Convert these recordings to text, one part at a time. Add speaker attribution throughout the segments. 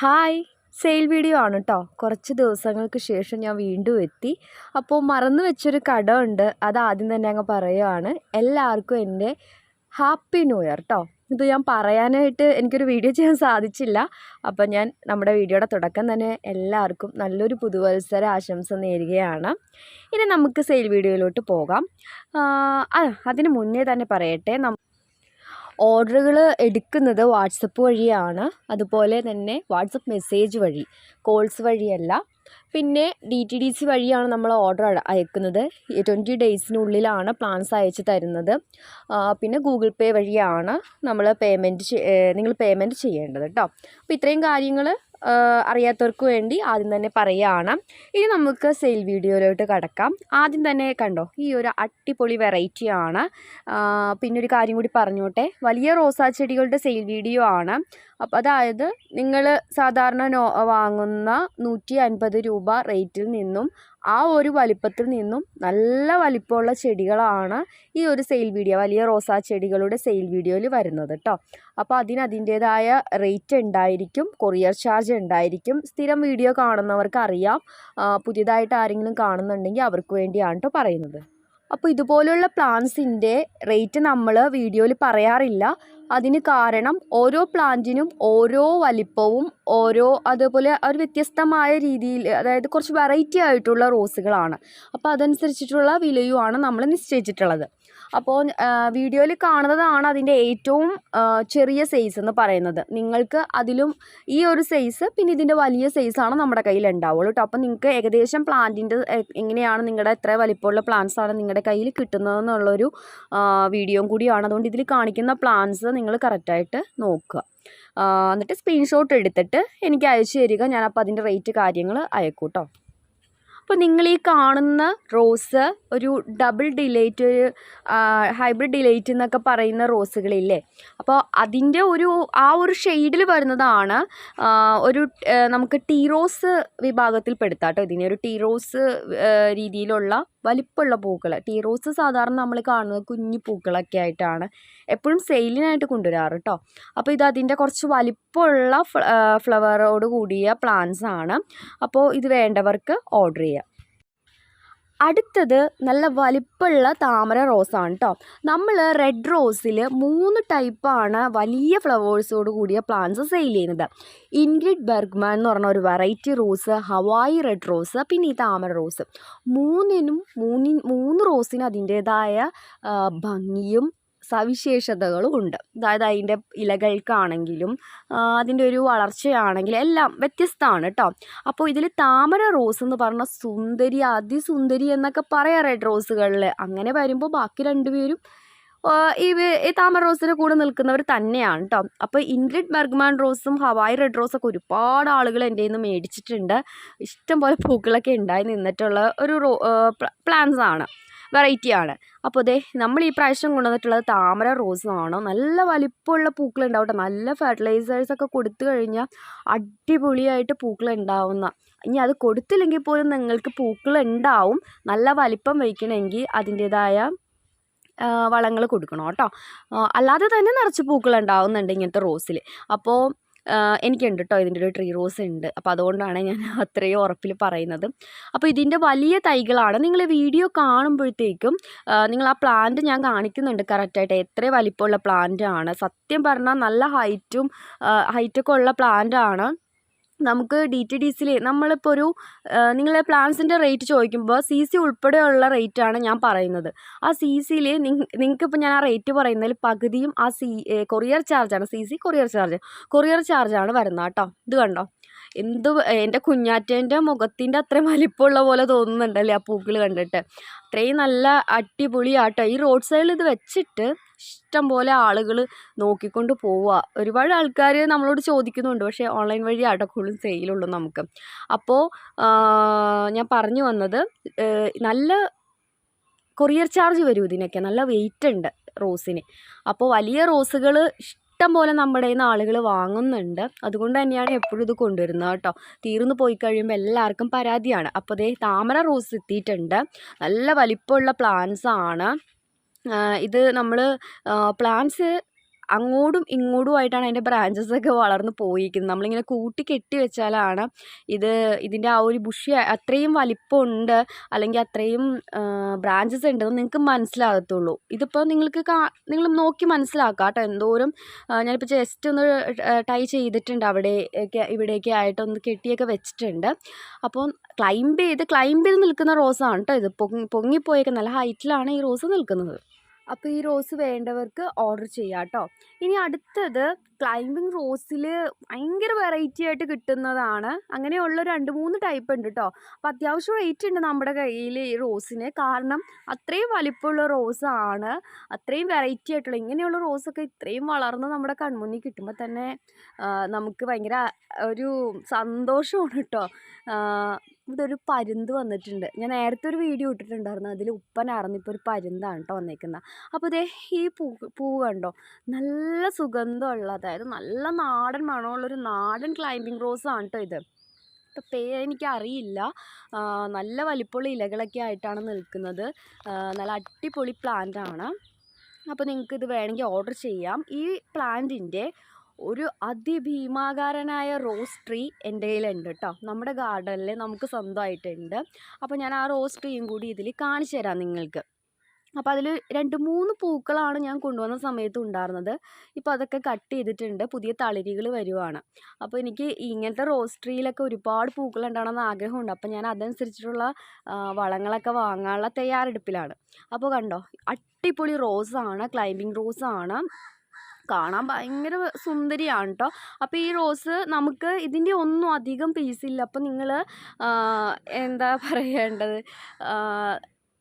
Speaker 1: Hi. Sale video ആണ് കേട്ടോ കുറച്ച് ദിവസങ്ങൾക്ക് ശേഷം ഞാൻ വീണ്ടും എത്തി. അപ്പോൾ മറന്നു വെച്ചൊരു കട ഉണ്ട്. അത് ആദ്യം തന്നെ അങ്ങ് പറയുകയാണ് എല്ലാവർക്കും എന്റെ ഹാപ്പി ന്യൂ ഇയർ കേട്ടോ ഇത് ഞാൻ പറയാനായിട്ട് എനിക്കൊരു വീഡിയോ ചെയ്യാൻ സാധിച്ചില്ല. അപ്പോൾ ഞാൻ നമ്മുടെ വീഡിയോയുടെ തുടക്കം തന്നെ എല്ലാവർക്കും നല്ലൊരു പുതുവത്സര ആശംസ നേരുകയാണ്. ഇനി നമുക്ക് സെയിൽ വീഡിയോയിലോട്ട് പോകാം. അതിന് മുന്നേ തന്നെ പറയട്ടെ. ഓർഡറുകൾ എടുക്കുന്നത് വാട്സപ്പ് വഴിയാണ്. അതുപോലെ തന്നെ വാട്സപ്പ് മെസ്സേജ് വഴി കോൾസ് വഴിയല്ല. പിന്നെ ഡി ടി ഡി സി വഴിയാണ് നമ്മൾ ഓർഡർ അയക്കുന്നത്. ട്വന്റി ഡേയ്സിനുള്ളിലാണ് പ്ലാൻസ് അയച്ച് തരുന്നത്. പിന്നെ ഗൂഗിൾ പേ വഴിയാണ് നമ്മൾ പേയ്മെന്റ് നിങ്ങൾ പേയ്മെന്റ് ചെയ്യേണ്ടത് കേട്ടോ അപ്പോൾ ഇത്രയും കാര്യങ്ങൾ അറിയാത്തവർക്ക് വേണ്ടി ആദ്യം തന്നെ പറയുകയാണ്. ഇനി നമുക്ക് സെയിൽ വീഡിയോയിലോട്ട് കടക്കാം. ആദ്യം തന്നെ കണ്ടോ ഈ ഒരു അടിപൊളി വെറൈറ്റിയാണ് പിന്നെ ഒരു കാര്യം കൂടി പറഞ്ഞോട്ടെ. വലിയ റോസാ ചെടികളുടെ സെയിൽ വീഡിയോ ആണ്. അപ്പം അതായത് നിങ്ങൾ സാധാരണ വാങ്ങുന്ന നൂറ്റി അൻപത് രൂപ റേറ്റിൽ നിന്നും ആ ഒരു വലിപ്പത്തിൽ നിന്നും നല്ല വലിപ്പമുള്ള ചെടികളാണ് ഈ ഒരു സെയിൽ വീഡിയോ വലിയ റോസാ ചെടികളുടെ സെയിൽ വീഡിയോയിൽ വരുന്നത് കേട്ടോ അപ്പോൾ അതിന് അതിന്റേതായ റേറ്റ് ഉണ്ടായിരിക്കും കൊറിയർ ചാർജ് ഉണ്ടായിരിക്കും. സ്ഥിരം വീഡിയോ കാണുന്നവർക്ക് അറിയാം പുതിയതായിട്ട് ആരെങ്കിലും കാണുന്നുണ്ടെങ്കിൽ അവർക്ക് വേണ്ടിയാണ് കേട്ടോ പറയുന്നത്. അപ്പോൾ ഇതുപോലുള്ള പ്ലാന്റ്സിന്റെ റേറ്റ് നമ്മൾ വീഡിയോയിൽ പറയാറില്ല. അതിന് കാരണം ഓരോ പ്ലാന്റിനും ഓരോ വലിപ്പവും ഓരോ അതുപോലെ ഒരു വ്യത്യസ്തമായ രീതിയിൽ അതായത് കുറച്ച് വെറൈറ്റി ആയിട്ടുള്ള റോസുകളാണ് അപ്പോൾ അതനുസരിച്ചിട്ടുള്ള വിലയുമാണ് നമ്മൾ നിശ്ചയിച്ചിട്ടുള്ളത്. അപ്പോൾ വീഡിയോയിൽ കാണുന്നതാണ് അതിന്റെ ഏറ്റവും ചെറിയ സൈസ് എന്ന് പറയുന്നത്. നിങ്ങൾക്ക് അതിലും ഈ ഒരു സൈസ് പിന്നെ ഇതിന്റെ വലിയ സൈസാണ് നമ്മുടെ കയ്യിൽ ഉണ്ടാവുള്ളൂ കേട്ടോ അപ്പോൾ നിങ്ങൾക്ക് ഏകദേശം പ്ലാന്റിന്റെ എങ്ങനെയാണ് നിങ്ങളുടെ എത്ര വലിപ്പമുള്ള പ്ലാന്റ്സ് ആണ് നിങ്ങളുടെ കയ്യിൽ കിട്ടുന്നതെന്നുള്ളൊരു വീഡിയോയും കൂടിയാണ്. അതുകൊണ്ട് ഇതിൽ കാണിക്കുന്ന പ്ലാന്റ്സ് നിങ്ങൾ കറക്റ്റായിട്ട് നോക്കുക. എന്നിട്ട് സ്ക്രീൻഷോട്ട് എടുത്തിട്ട് എനിക്ക് അയച്ചു തരിക. ഞാനപ്പോൾ അതിന്റെ റേറ്റ് കാര്യങ്ങൾ അയക്കൂട്ടോ. കേട്ടോ അപ്പോൾ നിങ്ങൾ ഈ കാണുന്ന റോസ് ഒരു ഡബിൾ ഡിലേറ്റ് ഒരു ഹൈബ്രിഡ് ഡിലേറ്റ് എന്നൊക്കെ പറയുന്ന റോസുകളില്ലേ? അപ്പോൾ അതിന്റെ ഒരു ആ ഒരു ഷെയ്ഡിൽ വരുന്നതാണ് ഒരു നമുക്ക് ടീ റോസ് വിഭാഗത്തിൽ പെടുത്താം കേട്ടോ ഇതിനെ. ഒരു ടീ റോസ് രീതിയിലുള്ള വലിപ്പമുള്ള പൂക്കൾ. ടീ റോസ് സാധാരണ നമ്മൾ കാണുന്നത് കുഞ്ഞു പൂക്കളൊക്കെ ആയിട്ടാണ് എപ്പോഴും സെയിലിനായിട്ട് കൊണ്ടുവരാറ് കേട്ടോ. അപ്പോൾ ഇത് അതിന്റെ കുറച്ച് വലിപ്പമുള്ള ഫ്ലവറോട് കൂടിയ പ്ലാന്റ്സ് ആണ്. അപ്പോൾ ഇത് വേണ്ടവർക്ക് ഓർഡർ ചെയ്യാം. അടുത്തത് നല്ല വലിപ്പമുള്ള താമര റോസാണ് കേട്ടോ നമ്മൾ റെഡ് റോസിൽ മൂന്ന് ടൈപ്പാണ് വലിയ ഫ്ലവേഴ്സോട് കൂടിയ പ്ലാന്റ്സ് സെയിൽ ചെയ്യുന്നത്. ഇൻഗ്രിഡ് ബെർഗ്മാൻ എന്ന് പറഞ്ഞ ഒരു variety rose Hawaii red rose പിന്നെ ഈ താമര റോസ് മൂന്നിനും മൂന്നിന് മൂന്ന് റോസിന് അതിന്റേതായ ഭംഗിയും സവിശേഷതകളും ഉണ്ട്. അതായത് അതിന്റെ ഇലകൾക്കാണെങ്കിലും അതിന്റെ ഒരു വളർച്ചയാണെങ്കിലും എല്ലാം വ്യത്യസ്തമാണ് കേട്ടോ അപ്പോൾ ഇതിൽ താമര റോസ് എന്ന് പറഞ്ഞ സുന്ദരി അതിസുന്ദരി എന്നൊക്കെ പറയാം റെഡ് റോസുകളിൽ അങ്ങനെ വരുമ്പോൾ ബാക്കി രണ്ടുപേരും ഈ താമര റോസിന്റെ കൂടെ നിൽക്കുന്നവർ തന്നെയാണ് കേട്ടോ അപ്പോൾ ഇൻഗ്രിഡ് ബർഗ്മാൻ റോസും ഹവായി റെഡ് റോസൊക്കെ ഒരുപാട് ആളുകൾ എന്റെ നിന്ന് മേടിച്ചിട്ടുണ്ട്. ഇഷ്ടംപോലെ പൂക്കളൊക്കെ ഉണ്ടായി നിന്നിട്ടുള്ള ഒരു റോ പ്ലാന്റ്സ് ആണ് വെറൈറ്റിയാണ്. അപ്പോൾ ദേ നമ്മൾ ഈ പ്രാവശ്യം കൊണ്ടുവന്നിട്ടുള്ളത് താമര റോസാണ്. നല്ല വലിപ്പമുള്ള പൂക്കൾ ഉണ്ടാവട്ടെ നല്ല ഫെർട്ടിലൈസേഴ്സൊക്കെ കൊടുത്തു കഴിഞ്ഞാൽ അടിപൊളിയായിട്ട് പൂക്കൾ ഉണ്ടാവുന്ന ഇനി അത് കൊടുത്തില്ലെങ്കിൽ പോലും നിങ്ങൾക്ക് പൂക്കൾ ഉണ്ടാവും നല്ല വലിപ്പം വയ്ക്കണമെങ്കിൽ അതിന്റേതായ വളങ്ങൾ കൊടുക്കണം കേട്ടോ അല്ലാതെ തന്നെ നിറച്ച് പൂക്കൾ ഉണ്ടാവുന്നുണ്ട് ഇങ്ങനത്തെ റോസിൽ അപ്പോൾ എനിക്കുണ്ട് കേട്ടോ ഇതിന്റെ ഒരു ട്രീ റോസ് ഉണ്ട് അപ്പോൾ അതുകൊണ്ടാണ് ഞാൻ അത്രയും ഉറപ്പിൽ പറയുന്നത്. അപ്പോൾ ഇതിന്റെ വലിയ തൈകളാണ്. നിങ്ങൾ വീഡിയോ കാണുമ്പോഴത്തേക്കും നിങ്ങൾ ആ പ്ലാന്റ് ഞാൻ കാണിക്കുന്നുണ്ട് കറക്റ്റായിട്ട് എത്ര വലിപ്പമുള്ള പ്ലാന്റ് ആണ്. സത്യം പറഞ്ഞാൽ നല്ല ഹൈറ്റും ഹൈറ്റൊക്കെ ഉള്ള പ്ലാന്റ് ആണ്. നമുക്ക് ഡി ടി ഡി സിയിൽ നമ്മളിപ്പോൾ ഒരു നിങ്ങൾ പ്ലാൻസിന്റെ റേറ്റ് ചോദിക്കുമ്പോൾ സി സി ഉൾപ്പെടെയുള്ള റേറ്റാണ് ഞാൻ പറയുന്നത്. ആ സി സിയിൽ നിങ്ങൾക്കിപ്പോൾ ഞാൻ ആ റേറ്റ് പറയുന്നതിൽ പകുതിയും ആ C courier ചാർജാണ്. C C courier charge. Courier ചാർജാണ് വരുന്നത് കേട്ടോ. ഇത് കണ്ടോ? എന്ത് എന്റെ കുഞ്ഞാറ്റേന്റെ മുഖത്തിന്റെ അത്രയും വലിപ്പമുള്ള പോലെ തോന്നുന്നുണ്ടല്ലേ ആ പൂക്കൾ കണ്ടിട്ട്. അത്രയും നല്ല അടിപൊളിയാട്ടോ. ഈ റോഡ് സൈഡിൽ ഇത് വെച്ചിട്ട് ഇഷ്ടം പോലെ ആളുകൾ നോക്കിക്കൊണ്ട് പോവുക ഒരുപാട് ആൾക്കാർ നമ്മളോട് ചോദിക്കുന്നുണ്ട്. പക്ഷേ ഓൺലൈൻ വഴി കൂടുതലും സെയിലുള്ളൂ നമുക്ക്. അപ്പോൾ ഞാൻ പറഞ്ഞു വന്നത് നല്ല കൊറിയർ ചാർജ് വരും ഇതിനൊക്കെ. നല്ല വെയിറ്റ് ഉണ്ട് റോസിന്. അപ്പോൾ വലിയ റോസുകൾ ഇഷ്ടം പോലെ നമ്മുടെ കയ്യിൽ നിന്ന് ആളുകൾ വാങ്ങുന്നുണ്ട്. അതുകൊണ്ട് തന്നെയാണ് എപ്പോഴും ഇത് കൊണ്ടുവരുന്നത് കേട്ടോ. തീർന്നു പോയി കഴിയുമ്പോൾ എല്ലാവർക്കും പരാതിയാണ്. അപ്പോൾ ദേ താമര റോസ് എത്തിയിട്ടുണ്ട് നല്ല വലിപ്പമുള്ള പ്ലാന്റ്സ് ആണ്. ഇത് നമ്മൾ പ്ലാന്റ്സ് അങ്ങോട്ടും ഇങ്ങോട്ടും ആയിട്ടാണ് അതിന്റെ ബ്രാഞ്ചസ് ഒക്കെ വളർന്ന് പോയിരിക്കുന്നത്. നമ്മളിങ്ങനെ കൂട്ടി കെട്ടി വെച്ചാലാണ് ഇത് ഇതിന്റെ ആ ഒരു ബുഷി അത്രയും വലിപ്പമുണ്ട്. അല്ലെങ്കിൽ അത്രയും ബ്രാഞ്ചസ് ഉണ്ടെന്ന് നിങ്ങൾക്ക് മനസ്സിലാകത്തുള്ളൂ. ഇതിപ്പോൾ നിങ്ങൾക്ക് നിങ്ങൾ നോക്കി മനസ്സിലാക്കാം കേട്ടോ. എന്തോരം ഞാനിപ്പോൾ ജസ്റ്റ് ഒന്ന് ടൈ ചെയ്തിട്ടുണ്ട് അവിടെയൊക്കെ ഇവിടെയൊക്കെ ആയിട്ട് ഒന്ന് കെട്ടിയൊക്കെ വെച്ചിട്ടുണ്ട്. അപ്പോൾ ക്ലൈംബ് ചെയ്ത് ക്ലൈംബ് ചെയ്ത് നിൽക്കുന്ന റോസാണ് കേട്ടോ ഇത്. പൊങ്ങി പൊങ്ങിപ്പോയൊക്കെ നല്ല ഹൈറ്റിലാണ് ഈ റോസ് നിൽക്കുന്നത്. അപ്പോൾ ഈ റോസ് വേണ്ടവർക്ക് ഓർഡർ ചെയ്യാം കേട്ടോ. ഇനി അടുത്തത് ക്ലൈംബിങ് റോസിൽ ഭയങ്കര വെറൈറ്റി ആയിട്ട് കിട്ടുന്നതാണ്. അങ്ങനെയുള്ള രണ്ട് മൂന്ന് ടൈപ്പ് ഉണ്ട് കേട്ടോ. അപ്പോൾ അത്യാവശ്യം റേറ്റ് ഉണ്ട് നമ്മുടെ കയ്യിൽ ഈ റോസിന് കാരണം അത്രയും വലിപ്പമുള്ള റോസാണ് അത്രയും വെറൈറ്റി ആയിട്ടുള്ള ഇങ്ങനെയുള്ള റോസൊക്കെ ഇത്രയും വളർന്ന് നമ്മുടെ കൺമുന്നിൽ കിട്ടുമ്പോൾ തന്നെ നമുക്ക് ഭയങ്കര ഒരു സന്തോഷമാണ് കേട്ടോ. ഇതൊരു പരുന്ത് വന്നിട്ടുണ്ട്. ഞാൻ നേരത്തെ ഒരു വീഡിയോ ഇട്ടിട്ടുണ്ടായിരുന്നു. അതിൽ ഉപ്പനായിരുന്നു ഇപ്പോൾ ഒരു പരുന്താണ് കേട്ടോ വന്നിരിക്കുന്നത് അപ്പോൾ ഇതേ ഈ പൂ പൂ കണ്ടോ? നല്ല സുഗന്ധമുള്ള അതായത് നല്ല നാടൻ മണമുള്ളൊരു നാടൻ ക്ലൈമ്പിംഗ് റോസാണ് കേട്ടോ ഇത്. ഇപ്പം പേരെനിക്ക് അറിയില്ല. നല്ല വലിപ്പമുള്ള ഇലകളൊക്കെ ആയിട്ടാണ് നിൽക്കുന്നത്. നല്ല അടിപൊളി പ്ലാന്റ് ആണ്. അപ്പോൾ നിങ്ങൾക്ക് ഇത് വേണമെങ്കിൽ ഓർഡർ ചെയ്യാം. ഈ പ്ലാന്റിന്റെ ഒരു അതിഭീമാകാരനായ റോസ് ട്രീ എന്റെ കയ്യിലുണ്ട് കേട്ടോ. നമ്മുടെ ഗാർഡനിൽ നമുക്ക് സ്വന്തമായിട്ടുണ്ട്. അപ്പോൾ ഞാൻ ആ റോസ് ട്രീയും കൂടി ഇതിൽ കാണിച്ചു തരാം നിങ്ങൾക്ക്. അപ്പോൾ അതിൽ രണ്ട് മൂന്ന് പൂക്കളാണ് ഞാൻ കൊണ്ടുവന്ന സമയത്ത് ഉണ്ടായിരുന്നത്. ഇപ്പോൾ അതൊക്കെ കട്ട് ചെയ്തിട്ടുണ്ട്. പുതിയ തളിരികൾ വരുവാണ്. അപ്പോൾ എനിക്ക് ഇങ്ങനത്തെ റോസ് ട്രീയിലൊക്കെ ഒരുപാട് പൂക്കൾ ഉണ്ടാവണമെന്ന് ആഗ്രഹമുണ്ട്. അപ്പോൾ ഞാൻ അതനുസരിച്ചിട്ടുള്ള വളങ്ങളൊക്കെ വാങ്ങാനുള്ള തയ്യാറെടുപ്പിലാണ്. അപ്പോൾ കണ്ടോ അടിപൊളി റോസാണ് ക്ലൈമ്പിംഗ് റോസാണ്. കാണാൻ ഭയങ്കര സുന്ദരിയാണ് കേട്ടോ അപ്പോൾ ഈ റോസ് നമുക്ക് ഇതിന്റെ ഒന്നും അധികം പീസില്ല അപ്പോൾ നിങ്ങൾ എന്താ പറയേണ്ടത്?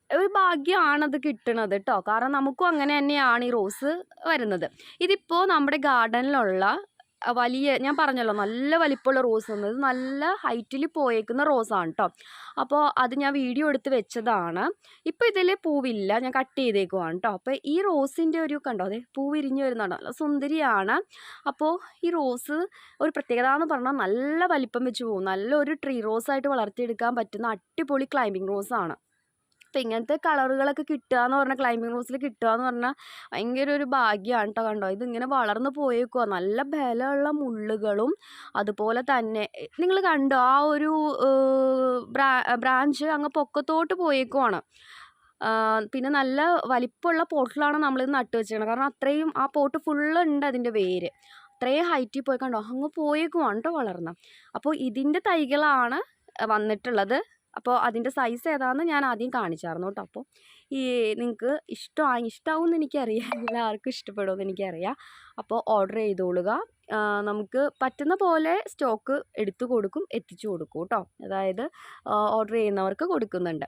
Speaker 1: ഒരു ഭാഗ്യമാണത് കിട്ടണത് കേട്ടോ കാരണം നമുക്കും അങ്ങനെ തന്നെയാണ് ഈ റോസ് വരുന്നത്. ഇതിപ്പോൾ നമ്മുടെ ഗാർഡനിലുള്ള വലിയ ഞാൻ പറഞ്ഞല്ലോ നല്ല വലിപ്പമുള്ള റോസ് വന്നത് നല്ല ഹൈറ്റിൽ പോയേക്കുന്ന റോസാണ് കേട്ടോ അപ്പോൾ അത് ഞാൻ വീഡിയോ എടുത്ത് വെച്ചതാണ്. ഇപ്പോൾ ഇതിൽ പൂവില്ല ഞാൻ കട്ട് ചെയ്തേക്കുവാണ് കേട്ടോ അപ്പോൾ ഈ റോസിന്റെ ഒരു കണ്ടോ? അതെ പൂ വിരിഞ്ഞ് വരുന്നുണ്ടോ നല്ല സുന്ദരിയാണ്. അപ്പോൾ ഈ റോസ് ഒരു പ്രത്യേകത എന്ന് പറഞ്ഞാൽ നല്ല വലിപ്പം വെച്ച് പോകും. നല്ലൊരു ട്രീ റോസായിട്ട് വളർത്തിയെടുക്കാൻ പറ്റുന്ന അടിപൊളി ക്ലൈമ്പിംഗ് റോസാണ് അപ്പോൾ ഇങ്ങനത്തെ കളറുകളൊക്കെ കിട്ടുക എന്ന് പറഞ്ഞാൽ ക്ലൈമ്പിംഗ് റോസിൽ കിട്ടുക എന്ന് പറഞ്ഞാൽ ഭയങ്കര ഒരു ഭാഗ്യമാണ് കേട്ടോ കണ്ടോ. ഇതിങ്ങനെ വളർന്ന് പോയേക്കുക നല്ല ബലമുള്ള മുള്ളുകളും അതുപോലെ തന്നെ നിങ്ങൾ കണ്ടോ ആ ഒരു ബ്രാ ബ്രാഞ്ച് അങ്ങ് പൊക്കത്തോട്ട് പോയേക്കുവാണ്. പിന്നെ നല്ല വലിപ്പമുള്ള പോട്ടിലാണ് നമ്മളിത് നട്ട് വെച്ചിരിക്കുന്നത് കാരണം അത്രയും ആ പോട്ട് ഫുള്ള് ഉണ്ട് അതിന്റെ വേര്. അത്രയും ഹൈറ്റിൽ പോയി കണ്ടോ അങ്ങ് പോയേക്കുവാണ് കേട്ടോ വളർന്ന്. അപ്പോൾ ഇതിന്റെ തൈകളാണ് വന്നിട്ടുള്ളത്. അപ്പോൾ അതിന്റെ സൈസ് ഏതാണെന്ന് ഞാൻ ആദ്യം കാണിച്ചായിരുന്നു കേട്ടോ അപ്പോൾ ഈ നിങ്ങൾക്ക് ഇഷ്ടമായി ഇഷ്ടമാവുമെന്ന് എനിക്കറിയാം. എല്ലാവർക്കും ഇഷ്ടപ്പെടുമെന്ന് എനിക്കറിയാം. അപ്പോൾ ഓർഡർ ചെയ്തോളുക. നമുക്ക് പറ്റുന്ന പോലെ സ്റ്റോക്ക് എടുത്തു കൊടുക്കും എത്തിച്ചു കൊടുക്കും കേട്ടോ അതായത് ഓർഡർ ചെയ്യുന്നവർക്ക് കൊടുക്കുന്നുണ്ട്.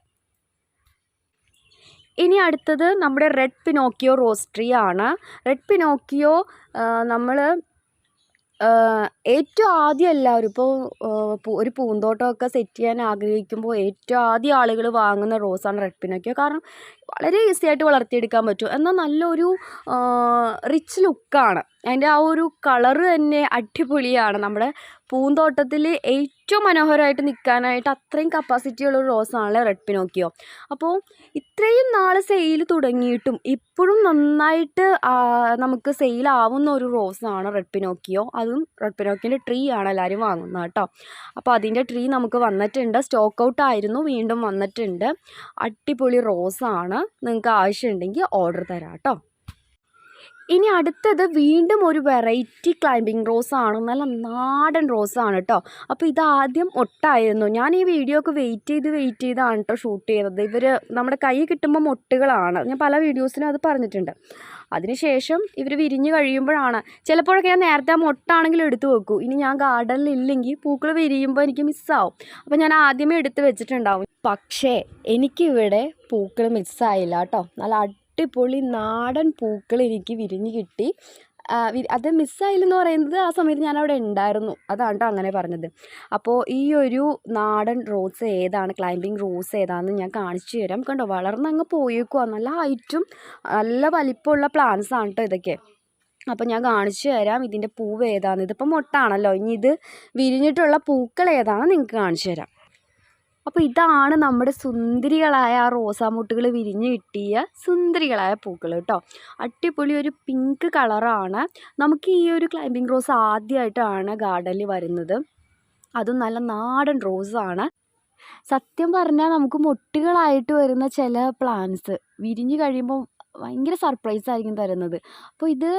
Speaker 1: ഇനി അടുത്തത് നമ്മുടെ റെഡ് പിനോക്കിയോ റോസ് ട്രീ ആണ്. റെഡ് പിനോക്കിയോ നമ്മൾ ഏറ്റവും ആദ്യം എല്ലാവരും ഇപ്പോൾ ഒരു പൂന്തോട്ടമൊക്കെ സെറ്റ് ചെയ്യാൻ ആഗ്രഹിക്കുമ്പോൾ ഏറ്റവും ആദ്യം ആളുകൾ വാങ്ങുന്ന റോസാണ് റെഡ് പിനോക്കിയോ കാരണം വളരെ ഈസി ആയിട്ട് വളർത്തിയെടുക്കാൻ പറ്റും. എന്നാൽ നല്ലൊരു റിച്ച് ലുക്കാണ് അതിന്റെ ആ ഒരു കളറ് തന്നെ അടിപൊളിയാണ്. നമ്മുടെ പൂന്തോട്ടത്തിൽ ഏറ്റവും മനോഹരമായിട്ട് നിൽക്കാനായിട്ട് അത്രയും കപ്പാസിറ്റി ഉള്ള ഒരു റോസാണല്ലേ റെഡ് പിനോക്കിയോ അപ്പോൾ ഇത്രയും നാൾ സെയിൽ തുടങ്ങിയിട്ടും ഇപ്പോഴും നന്നായിട്ട് നമുക്ക് സെയിൽ ആവുന്ന ഒരു റോസാണ് റെഡ് പിനോക്കിയോ അതും റെഡ് പിനോക്കിന്റെ ട്രീ ആണ് എല്ലാവരും വാങ്ങുന്നത് കേട്ടോ. അപ്പോൾ അതിന്റെ ട്രീ നമുക്ക് വന്നിട്ടുണ്ട്. സ്റ്റോക്ക് ഔട്ട് ആയിരുന്നു. വീണ്ടും വന്നിട്ടുണ്ട്. അടിപൊളി റോസാണ് നിങ്ങൾക്ക് ആവശ്യമുണ്ടെങ്കിൽ ഓർഡർ തരാം കേട്ടോ ഇനി അടുത്തത് വീണ്ടും ഒരു വെറൈറ്റി ക്ലൈമ്പിംഗ് റോസ് ആണ്. നല്ല നാടൻ റോസ് ആണ് കേട്ടോ അപ്പോൾ ഇതാദ്യം ഒട്ടായിരുന്നു. ഞാൻ ഈ വീഡിയോ ഒക്കെ വെയിറ്റ് ചെയ്ത് വെയിറ്റ് ചെയ്താണ് കേട്ടോ ഷൂട്ട് ചെയ്തത്. ഇവർ നമ്മുടെ കൈ കിട്ടുമ്പോൾ മൊട്ടുകളാണ്. ഞാൻ പല വീഡിയോസിലും അത് പറഞ്ഞിട്ടുണ്ട്. അതിനുശേഷം ഇവർ വിരിഞ്ഞ് കഴിയുമ്പോഴാണ്. ചിലപ്പോഴൊക്കെ ഞാൻ നേരത്തെ ആ മൊട്ടാണെങ്കിൽ എടുത്തു വെക്കൂ. ഇനി ഞാൻ ഗാർഡനിൽ ഇല്ലെങ്കിൽ പൂക്കൾ വിരിയുമ്പോൾ എനിക്ക് മിസ്സാവും അപ്പോൾ ഞാൻ ആദ്യമേ എടുത്ത് വെച്ചിട്ടുണ്ടാവും. പക്ഷേ എനിക്കിവിടെ പൂക്കൾ മിസ്സായില്ല കേട്ടോ നല്ല അടിപൊളി നാടൻ പൂക്കൾ എനിക്ക് വിരിഞ്ഞ് കിട്ടി. അത് മിസ്സായില്ലെന്ന് പറയുന്നത് ആ സമയത്ത് ഞാൻ അവിടെ ഉണ്ടായിരുന്നു. അതാണ് കേട്ടോ അങ്ങനെ പറഞ്ഞത്. അപ്പോൾ ഈ ഒരു നാടൻ റോസ് ഏതാണ് ക്ലൈമ്പിംഗ് റോസ് ഏതാണെന്ന് ഞാൻ കാണിച്ചു തരാം. കണ്ടോ വളർന്ന് അങ്ങ് പോയേക്കുവാ. നല്ല ഹൈറ്റും നല്ല വലിപ്പമുള്ള പ്ലാന്റ്സ് ആണ് കേട്ടോ ഇതൊക്കെ. അപ്പോൾ ഞാൻ കാണിച്ചു തരാം ഇതിന്റെ പൂവ് ഏതാണെന്ന് ഇതിപ്പോൾ മൊട്ടാണല്ലോ. ഇനി ഇത് വിരിഞ്ഞിട്ടുള്ള പൂക്കൾ ഏതാണെന്ന് നിങ്ങൾക്ക് കാണിച്ചു തരാം. അപ്പോൾ ഇതാണ് നമ്മുടെ സുന്ദരികളായ ആ റോസാമുട്ടുകൾ വിരിഞ്ഞ് കിട്ടിയ സുന്ദരികളായ പൂക്കൾ കേട്ടോ അടിപൊളി ഒരു പിങ്ക് കളറാണ്. നമുക്ക് ഈ ഒരു ക്ലൈമ്പിംഗ് റോസ് ആദ്യമായിട്ടാണ് ഗാർഡനിൽ വരുന്നത്. അതും നല്ല നാടൻ റോസാണ് സത്യം പറഞ്ഞാൽ നമുക്ക് മൊട്ടുകളായിട്ട് വരുന്ന ചില പ്ലാന്റ്സ് വിരിഞ്ഞ് കഴിയുമ്പോൾ ഭയങ്കര സർപ്രൈസ് ആയിരിക്കും തരുന്നത്. അപ്പോൾ ഇത്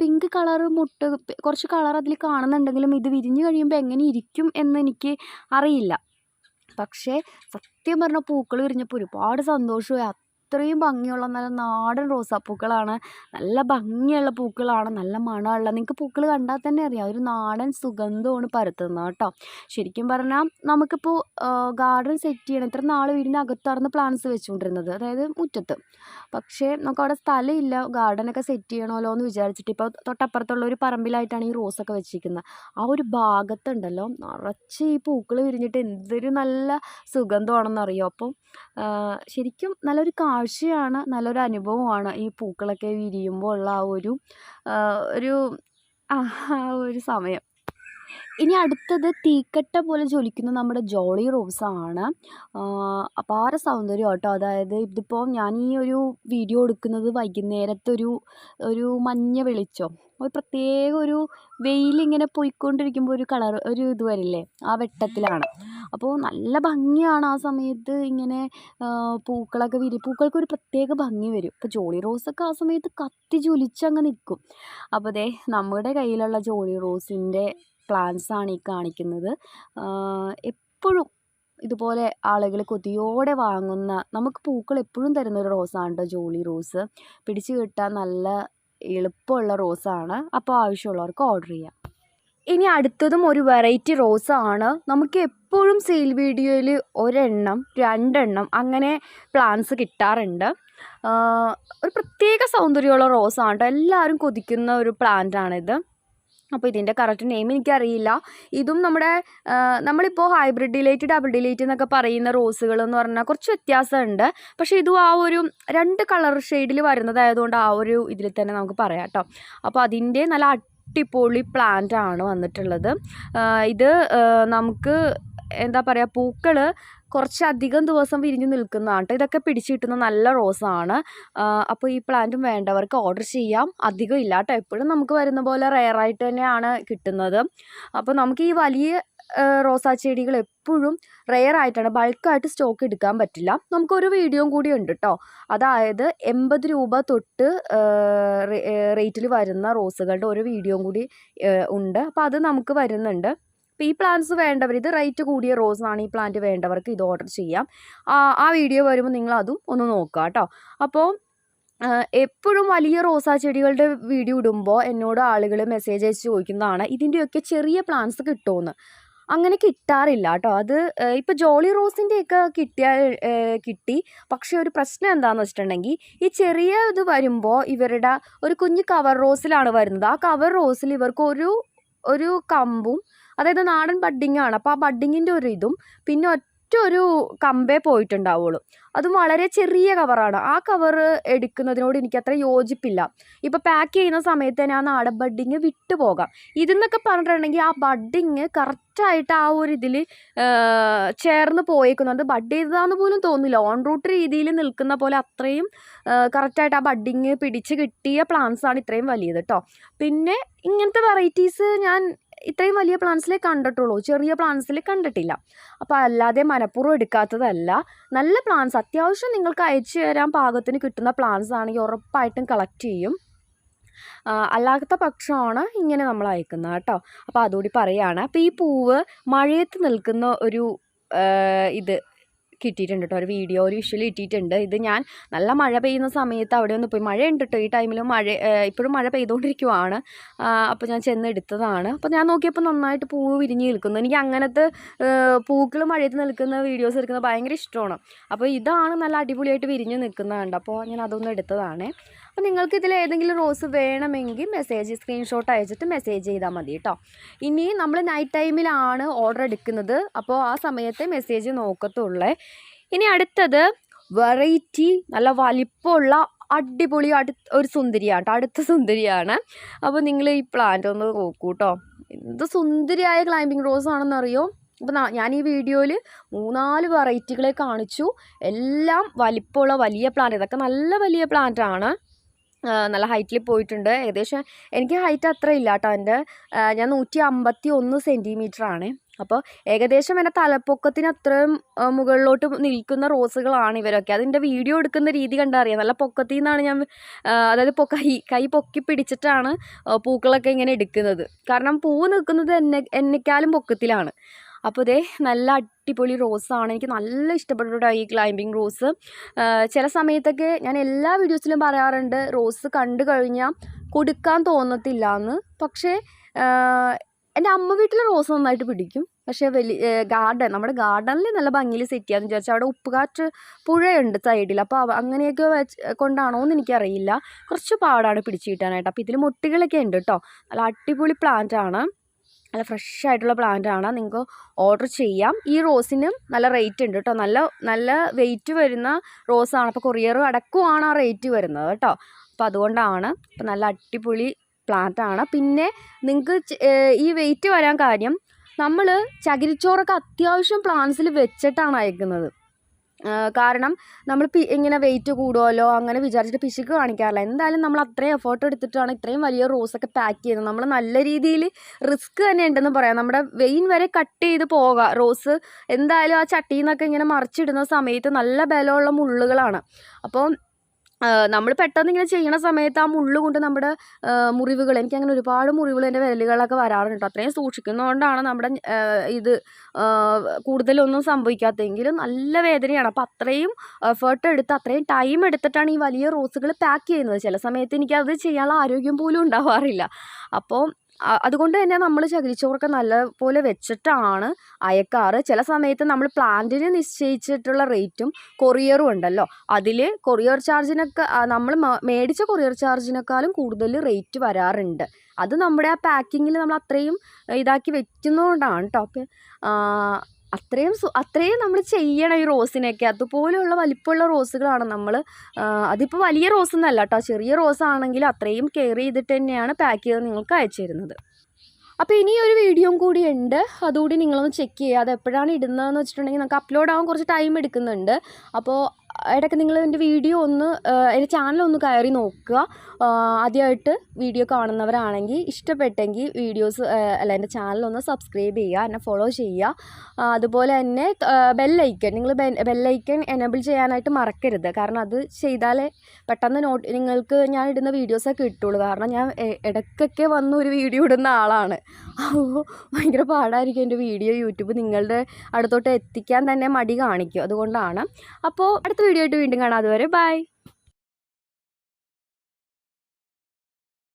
Speaker 1: പിങ്ക് കളർ മുട്ട് കുറച്ച് കളർ അതിൽ കാണുന്നുണ്ടെങ്കിലും ഇത് വിരിഞ്ഞ് കഴിയുമ്പോൾ എങ്ങനെ ഇരിക്കും എന്ന് എനിക്ക് അറിയില്ല. പക്ഷേ സത്യം പറഞ്ഞാൽ പൂക്കൾ വിരിഞ്ഞപ്പോൾ ഒരുപാട് സന്തോഷമായി. അത്രയും ഭംഗിയുള്ള നല്ല നാടൻ റോസാപ്പൂക്കളാണ്. നല്ല ഭംഗിയുള്ള പൂക്കളാണ്. നല്ല മണമുള്ള. നിങ്ങൾക്ക് പൂക്കൾ കണ്ടാൽ തന്നെ അറിയാം. ഒരു നാടൻ സുഗന്ധമാണ് പരത്തുന്നത് കേട്ടോ. ശരിക്കും പറഞ്ഞാൽ നമുക്കിപ്പോൾ ഗാർഡൻ സെറ്റ് ചെയ്യണം. ഇത്ര നാൾ വീടിന്റെ അകത്തായിരുന്നു പ്ലാന്റ്സ് വെച്ചുകൊണ്ടിരുന്നത് അതായത് മുറ്റത്ത്. പക്ഷേ നമുക്ക് അവിടെ സ്ഥലമില്ല. ഗാർഡനൊക്കെ സെറ്റ് ചെയ്യണമല്ലോ എന്ന് വിചാരിച്ചിട്ട് ഇപ്പോൾ തൊട്ടപ്പുറത്തുള്ള ഒരു പറമ്പിലായിട്ടാണ് ഈ റോസൊക്കെ വെച്ചിരിക്കുന്നത്. ആ ഒരു ഭാഗത്തുണ്ടല്ലോ. നിറച്ച് ഈ പൂക്കൾ വിരിഞ്ഞിട്ട് എന്തൊരു നല്ല സുഗന്ധമാണെന്നറിയോ? അപ്പം ശരിക്കും നല്ലൊരു കാഴ്ചയാണ് നല്ലൊരു അനുഭവമാണ് ഈ പൂക്കളൊക്കെ വിരിയുമ്പോൾ ഉള്ള ആ ഒരു ഒരു ആ ഒരു സമയം. ഇനി അടുത്തത് തീക്കട്ട പോലെ ജ്വലിക്കുന്ന നമ്മുടെ ജോളി റോസാണ്. അപാര സൗന്ദര്യം കേട്ടോ. അതായത് ഇതിപ്പോൾ ഞാൻ ഈ ഒരു വീഡിയോ എടുക്കുന്നത് വൈകുന്നേരത്തെ ഒരു ഒരു മഞ്ഞ വെളിച്ചം. ഒരു പ്രത്യേക ഒരു വെയിലിങ്ങനെ പോയിക്കൊണ്ടിരിക്കുമ്പോൾ ഒരു കളർ ഒരു ഇത് വരില്ലേ? ആ വെട്ടത്തിലാണ്. അപ്പോൾ നല്ല ഭംഗിയാണ് ആ സമയത്ത് ഇങ്ങനെ പൂക്കളൊക്കെ വിരി പൂക്കൾക്ക് ഒരു പ്രത്യേക ഭംഗി വരും. ഇപ്പോൾ ജോളി റോസൊക്കെ ആ സമയത്ത് കത്തി ജ്വലിച്ചങ്ങ് നിൽക്കും അപ്പോൾ ദേ നമ്മുടെ കയ്യിലുള്ള ജോളി റോസിന്റെ പ്ലാന്റ്സാണ് ഈ കാണിക്കുന്നത്. എപ്പോഴും ഇതുപോലെ ആളുകൾ കൊതിയോടെ വാങ്ങുന്ന നമുക്ക് പൂക്കൾ എപ്പോഴും തരുന്ന ഒരു റോസാണ് കേട്ടോ ജോളി റോസ്. പിടിച്ചു കിട്ടാൻ നല്ല എളുപ്പമുള്ള റോസാണ്. അപ്പോൾ ആവശ്യമുള്ളവർക്ക് ഓർഡർ ചെയ്യാം. ഇനി അടുത്തതും ഒരു വെറൈറ്റി റോസ് ആണ് നമുക്ക് എപ്പോഴും സെയിൽ വീഡിയോയിൽ ഒരെണ്ണം രണ്ടെണ്ണം അങ്ങനെ പ്ലാന്റ്സ് കിട്ടാറുണ്ട്. ഒരു പ്രത്യേക സൗന്ദര്യമുള്ള റോസാണ് കേട്ടോ. എല്ലാവരും കൊതിക്കുന്ന ഒരു പ്ലാന്റാണിത്. അപ്പോൾ ഇതിന്റെ കറക്റ്റ് നെയിം എനിക്കറിയില്ല. ഇതും നമ്മുടെ നമ്മളിപ്പോൾ ഹൈബ്രിഡ് ഡിലേറ്റ് ഡബിൾ ഡിലേറ്റ് എന്നൊക്കെ പറയുന്ന റോസുകൾ എന്ന് പറഞ്ഞാൽ കുറച്ച് വ്യത്യാസമുണ്ട്. പക്ഷേ ഇതും ആ ഒരു രണ്ട് കളർ ഷെയ്ഡിൽ വരുന്നതായതുകൊണ്ട് ആ ഒരു ഇതിൽ തന്നെ നമുക്ക് പറയാം കേട്ടോ. അപ്പോൾ അതിന്റെ നല്ല അട്ടിപ്പൊളി പ്ലാന്റ് ആണ് വന്നിട്ടുള്ളത്. ഇത് നമുക്ക് എന്താ പറയുക പൂക്കൾ കുറച്ചധികം ദിവസം വിരിഞ്ഞ് നിൽക്കുന്നതാണ്. കേട്ടോ ഇതൊക്കെ പിടിച്ച് കിട്ടുന്ന നല്ല റോസാണ്. അപ്പോൾ ഈ പ്ലാന്റും വേണ്ടവർക്ക് ഓർഡർ ചെയ്യാം. അധികം ഇല്ല കേട്ടോ. എപ്പോഴും നമുക്ക് വരുന്ന പോലെ റെയറായിട്ട് തന്നെയാണ് കിട്ടുന്നത്. അപ്പോൾ നമുക്ക് ഈ വലിയ റോസാ ചെടികൾ എപ്പോഴും റെയർ ആയിട്ടാണ് ബൾക്കായിട്ട് സ്റ്റോക്ക് എടുക്കാൻ പറ്റില്ല. നമുക്കൊരു വീഡിയോയും കൂടി ഉണ്ട് കേട്ടോ. അതായത് എൺപത് രൂപ തൊട്ട് റേറ്റിൽ വരുന്ന റോസുകളുടെ ഒരു വീഡിയോയും കൂടി ഉണ്ട്. അപ്പോൾ അത് നമുക്ക് വരുന്നുണ്ട്. അപ്പോൾ ഈ പ്ലാന്റ്സ് വേണ്ടവർ ഇത് റേറ്റ് കൂടിയ റോസാണ് ഈ പ്ലാന്റ് വേണ്ടവർക്ക് ഇത് ഓർഡർ ചെയ്യാം. ആ വീഡിയോ വരുമ്പോൾ നിങ്ങൾ അതും ഒന്ന് നോക്കുക കേട്ടോ അപ്പോൾ എപ്പോഴും വലിയ റോസാ ചെടികളുടെ വീഡിയോ ഇടുമ്പോൾ എന്നോട് ആളുകൾ മെസ്സേജ് അയച്ച് ചോദിക്കുന്നതാണ് ഇതിന്റെയൊക്കെ ചെറിയ പ്ലാന്റ്സ് കിട്ടുമെന്ന് അങ്ങനെ കിട്ടാറില്ല കേട്ടോ അത് ഇപ്പോൾ ജോളി റോസിന്റെയൊക്കെ കിട്ടിയ കിട്ടി. പക്ഷേ ഒരു പ്രശ്നം എന്താണെന്ന് വെച്ചിട്ടുണ്ടെങ്കിൽ ഈ ചെറിയ ഇത് വരുമ്പോൾ ഇവരുടെ ഒരു കുഞ്ഞ് കവർ റോസിലാണ് വരുന്നത്. ആ കവർ റോസിൽ ഇവർക്ക് ഒരു ഒരു കമ്പും അതായത് നാടൻ ബഡ്ഡിങ് ആണ് അപ്പോൾ ആ ബഡ്ഡിങ്ങിന്റെ ഒരു ഇതും പിന്നെ ഒറ്റ ഒരു കമ്പേ പോയിട്ടുണ്ടാവുള്ളൂ. അതും വളരെ ചെറിയ കവറാണ്. ആ കവർ എടുക്കുന്നതിനോട് എനിക്ക് അത്ര യോജിപ്പില്ല. ഇപ്പോൾ പാക്ക് ചെയ്യുന്ന സമയത്ത് തന്നെ ആ നാടൻ ബഡ്ഡിങ് വിട്ടു പോകാം. ഇതെന്നൊക്കെ പറഞ്ഞിട്ടുണ്ടെങ്കിൽ ആ ബഡ്ഡിങ് കറക്റ്റായിട്ട് ആ ഒരു ഇതിൽ ചേർന്ന് പോയേക്കുന്നുണ്ട്. ബഡ് ചെയ്തതാന്ന് പോലും തോന്നില്ല ഓൺ റൂട്ട് രീതിയിൽ നിൽക്കുന്ന പോലെ അത്രയും കറക്റ്റായിട്ട് ആ ബഡ്ഡിങ് പിടിച്ച് കിട്ടിയ പ്ലാന്റ്സാണ് ഇത്രയും വലിയത് കേട്ടോ പിന്നെ ഇങ്ങനത്തെ വെറൈറ്റീസ് ഞാൻ ഇത്രയും വലിയ പ്ലാന്റ്സിലേ കണ്ടിട്ടുള്ളൂ. ചെറിയ പ്ലാന്റ്സിൽ കണ്ടിട്ടില്ല. അപ്പോൾ അല്ലാതെ മനഃപൂർവം എടുക്കാത്തതല്ല. നല്ല പ്ലാന്റ്സ് അത്യാവശ്യം നിങ്ങൾക്ക് അയച്ചു തരാൻ പാകത്തിന് കിട്ടുന്ന പ്ലാന്റ്സ് ആണെങ്കിൽ ഉറപ്പായിട്ടും കളക്ട് ചെയ്യും. അല്ലാത്ത പക്ഷമാണ് ഇങ്ങനെ നമ്മൾ അയക്കുന്നത് കേട്ടോ. അപ്പോൾ അതുകൂടി പറയുകയാണ് അപ്പോൾ ഈ പൂവ് മഴയത്ത് നിൽക്കുന്ന ഒരു ഇത് കിട്ടിയിട്ടുണ്ട് കേട്ടോ ഒരു വീഡിയോ ഒരു വിഷ്വൽ കിട്ടിയിട്ടുണ്ട്. ഇത് ഞാൻ നല്ല മഴ പെയ്യുന്ന സമയത്ത് അവിടെ ഒന്ന് പോയി മഴ ഉണ്ട് കേട്ടോ ഈ ടൈമിൽ മഴ ഇപ്പോഴും മഴ പെയ്തുകൊണ്ടിരിക്കുവാണ് അപ്പോൾ ഞാൻ ചെന്ന് എടുത്തതാണ്. അപ്പോൾ ഞാൻ നോക്കിയപ്പോൾ നന്നായിട്ട് പൂവ് വിരിഞ്ഞ് നിൽക്കുന്നു. എനിക്ക് അങ്ങനത്തെ പൂക്കൾ മഴയത്ത് നിൽക്കുന്ന വീഡിയോസ് എടുക്കുന്നത് ഭയങ്കര ഇഷ്ടമാണ്. അപ്പോൾ ഇതാണ് നല്ല അടിപൊളിയായിട്ട് വിരിഞ്ഞ് നിൽക്കുന്നതുണ്ട് അപ്പോൾ ഞാൻ അതൊന്നും എടുത്തതാണ്. അപ്പോൾ നിങ്ങൾക്ക് ഇതിൽ ഏതെങ്കിലും റോസ് വേണമെങ്കിൽ മെസ്സേജ് സ്ക്രീൻഷോട്ട് അയച്ചിട്ട് മെസ്സേജ് ചെയ്താൽ മതി കേട്ടോ ഇനി നമ്മൾ നൈറ്റ് ടൈമിലാണ് ഓർഡർ എടുക്കുന്നത്. അപ്പോൾ ആ സമയത്തെ മെസ്സേജ് നോക്കത്തുള്ളേ. ഇനി അടുത്തത് വെറൈറ്റി നല്ല വലിപ്പമുള്ള അടിപൊളി അടു ഒരു സുന്ദരിയാണ് കേട്ടോ അടുത്ത സുന്ദരിയാണ്. അപ്പോൾ നിങ്ങൾ ഈ പ്ലാന്റ് ഒന്ന് നോക്കൂ കേട്ടോ എന്ത് സുന്ദരിയായ ക്ലൈമ്പിംഗ് റോസ് ആണെന്നറിയോ? അപ്പോൾ ഞാൻ ഈ വീഡിയോയിൽ മൂന്നാൽ വെറൈറ്റികളെ കാണിച്ചു. എല്ലാം വലിപ്പമുള്ള വലിയ പ്ലാന്റ് ഇതൊക്കെ നല്ല വലിയ പ്ലാന്റ് ആണ്. നല്ല ഹൈറ്റിൽ പോയിട്ടുണ്ട്. ഏകദേശം എനിക്ക് ഹൈറ്റ് അത്ര ഇല്ല കേട്ടോ എന്റെ ഞാൻ നൂറ്റി അമ്പത്തി ഒന്ന് സെന്റിമീറ്റർ ആണ്. അപ്പോൾ ഏകദേശം എന്റെ തലപ്പൊക്കത്തിന് അത്രയും മുകളിലോട്ട് നിൽക്കുന്ന റോസുകളാണ് ഇവരൊക്കെ. അതിന്റെ വീഡിയോ എടുക്കുന്ന രീതി കണ്ടറിയാം? നല്ല പൊക്കത്തിൽ നിന്നാണ് ഞാൻ അതായത് പൊ കൈ കൈ പൊക്കി പിടിച്ചിട്ടാണ് പൂക്കളൊക്കെ ഇങ്ങനെ എടുക്കുന്നത്. കാരണം പൂവ് നിൽക്കുന്നത് എന്നെ എന്നെക്കാളും പൊക്കത്തിലാണ്. അപ്പോൾ ഇതേ നല്ല അടിപൊളി റോസാണ് എനിക്ക് നല്ല ഇഷ്ടപ്പെട്ടു ഈ ക്ലൈമ്പിംഗ് റോസ് ചില സമയത്തൊക്കെ ഞാൻ എല്ലാ വീഡിയോസിലും പറയാറുണ്ട് റോസ് കണ്ടു കഴിഞ്ഞാൽ കൊടുക്കാൻ തോന്നത്തില്ല എന്ന്. പക്ഷേ എന്റെ അമ്മ വീട്ടിൽ റോസ് നന്നായിട്ട് പിടിക്കും. പക്ഷേ വലിയ ഗാർഡൻ നമ്മുടെ ഗാർഡനിൽ നല്ല ഭംഗിയിൽ സെറ്റ് ചെയ്യാമെന്ന് വിചാരിച്ചാൽ അവിടെ ഉപ്പുകാറ്റ് പുഴയുണ്ട് സൈഡിൽ അപ്പോൾ അങ്ങനെയൊക്കെ വെച്ച് കൊണ്ടാണോ എന്ന് എനിക്കറിയില്ല. കുറച്ച് പാടാണ് പിടിച്ച് കിട്ടാനായിട്ട്. അപ്പോൾ ഇതിൽ മുട്ടികളൊക്കെ ഉണ്ട് കേട്ടോ. നല്ല അടിപൊളി പ്ലാന്റ് ആണ്. നല്ല ഫ്രഷ് ആയിട്ടുള്ള പ്ലാന്റ് ആണ് നിങ്ങൾക്ക് ഓർഡർ ചെയ്യാം. ഈ റോസിനും നല്ല റേറ്റ് ഉണ്ട് കേട്ടോ നല്ല നല്ല വെയിറ്റ് വരുന്ന റോസാണ്. അപ്പോൾ കൊറിയർ അടക്കമാണ് ആ റേറ്റ് വരുന്നത് കേട്ടോ അപ്പോൾ അതുകൊണ്ടാണ് അപ്പോൾ നല്ല അടിപൊളി പ്ലാന്റ് ആണ്. പിന്നെ നിങ്ങൾക്ക് ഈ വെയിറ്റ് വരാൻ കാര്യം നമ്മൾ ചകിരിച്ചോറൊക്കെ അത്യാവശ്യം പ്ലാന്റ്സിൽ വെച്ചിട്ടാണ് അയക്കുന്നത്. കാരണം നമ്മൾ ഇങ്ങനെ വെയിറ്റ് കൂടുമല്ലോ അങ്ങനെ വിചാരിച്ചിട്ട് പിശുക്ക് കാണിക്കാറില്ല. എന്തായാലും നമ്മൾ അത്രയും എഫേർട്ട് എടുത്തിട്ടാണ് ഇത്രയും വലിയ റോസൊക്കെ പാക്ക് ചെയ്യുന്നത്. നമ്മൾ നല്ല രീതിയിൽ റിസ്ക് തന്നെ ഉണ്ടെന്ന് പറയാം. നമ്മുടെ വെയിൻ വരെ കട്ട് ചെയ്ത് പോകാം റോസ് എന്തായാലും ആ ചട്ടിയിൽ നിന്നൊക്കെ ഇങ്ങനെ മറിച്ചിടുന്ന സമയത്ത് നല്ല ബലമുള്ള മുള്ളുകളാണ്. അപ്പോൾ നമ്മൾ പെട്ടെന്ന് ഇങ്ങനെ ചെയ്യണ സമയത്ത് ആ മുള്ള് കൊണ്ട് നമ്മുടെ മുറിവുകൾ എനിക്ക് അങ്ങനെ ഒരുപാട് മുറിവുകൾ എന്റെ വിരലുകളൊക്കെ വരാറുണ്ട് കേട്ടോ അത്രയും സൂക്ഷിക്കുന്നതുകൊണ്ടാണ് നമ്മുടെ ഇത് കൂടുതലൊന്നും സംഭവിക്കാത്തെങ്കിലും നല്ല വേദനയാണ്. അപ്പോൾ അത്രയും എഫേർട്ട് എടുത്ത് അത്രയും ടൈം എടുത്തിട്ടാണ് ഈ വലിയ റോസുകൾ പാക്ക് ചെയ്യുന്നത്. ചില സമയത്ത് എനിക്കത് ചെയ്യാനുള്ള ആരോഗ്യം പോലും ഉണ്ടാവാറില്ല. അപ്പോൾ അതുകൊണ്ട് തന്നെ നമ്മൾ ചകിരിച്ചോറൊക്കെ നല്ലപോലെ വെച്ചിട്ടാണ് അയക്കാറ്. ചില സമയത്ത് നമ്മൾ പ്ലാന്റിന് നിശ്ചയിച്ചിട്ടുള്ള റേറ്റും കൊറിയറും ഉണ്ടല്ലോ. അതിൽ കൊറിയർ ചാർജിനൊക്കെ നമ്മൾ മേടിച്ച കൊറിയർ ചാർജിനേക്കാളും കൂടുതൽ റേറ്റ് വരാറുണ്ട്. അത് നമ്മുടെ ആ പാക്കിങ്ങിൽ നമ്മൾ അത്രയും ഇതാക്കി വെക്കുന്നതുകൊണ്ടാണ് കേട്ടോ അപ്പം അത്രയും അത്രയും നമ്മൾ ചെയ്യണം ഈ റോസിനെയൊക്കെ. അതുപോലെയുള്ള വലിപ്പമുള്ള റോസുകളാണ് നമ്മൾ അതിപ്പോൾ വലിയ റോസ് എന്നല്ല കേട്ടോ ചെറിയ റോസ് ആണെങ്കിൽ അത്രയും കെയർ ചെയ്തിട്ട് തന്നെയാണ് പാക്ക് ചെയ്ത് നിങ്ങൾക്ക് അയച്ചു തരുന്നത്. അപ്പോൾ ഇനി ഒരു വീഡിയോ കൂടി ഉണ്ട്. അതുകൂടി നിങ്ങളൊന്ന് ചെക്ക് ചെയ്യുക. അത് എപ്പോഴാണ് ഇടുന്നതെന്ന് വെച്ചിട്ടുണ്ടെങ്കിൽ നമുക്ക് അപ്ലോഡ് ആവാൻ കുറച്ച് ടൈം എടുക്കുന്നുണ്ട്. അപ്പോൾ ഇടയ്ക്ക് നിങ്ങൾ എന്റെ വീഡിയോ ഒന്ന് എന്റെ ചാനൽ ഒന്ന് കയറി നോക്കുക. ആദ്യമായിട്ട് വീഡിയോ കാണുന്നവരാണെങ്കിൽ ഇഷ്ടപ്പെട്ടെങ്കിൽ വീഡിയോസ് അല്ല എന്റെ ചാനൽ ഒന്ന് സബ്സ്ക്രൈബ് ചെയ്യുക എന്നെ ഫോളോ ചെയ്യുക. അതുപോലെ തന്നെ ബെല്ലൈക്കൺ നിങ്ങൾ ബെല്ലൈക്കൺ എനേബിൾ ചെയ്യാനായിട്ട് മറക്കരുത്. കാരണം അത് ചെയ്താലേ പെട്ടെന്ന് നോട്ട് നിങ്ങൾക്ക് ഞാൻ ഇടുന്ന വീഡിയോസൊക്കെ കിട്ടുള്ളൂ. കാരണം ഞാൻ ഇടയ്ക്കൊക്കെ വന്ന് ഒരു വീഡിയോ ഇടുന്ന ആളാണ്. അപ്പോൾ ഭയങ്കര പാടായിരിക്കും എന്റെ വീഡിയോ യൂട്യൂബ് നിങ്ങളുടെ അടുത്തോട്ട് എത്തിക്കാൻ തന്നെ മടി കാണിക്കും. അതുകൊണ്ടാണ്. അപ്പോൾ അടുത്ത വീഡിയോ ആയിട്ട് വീണ്ടും കാണാം. അതുവരെ ബൈ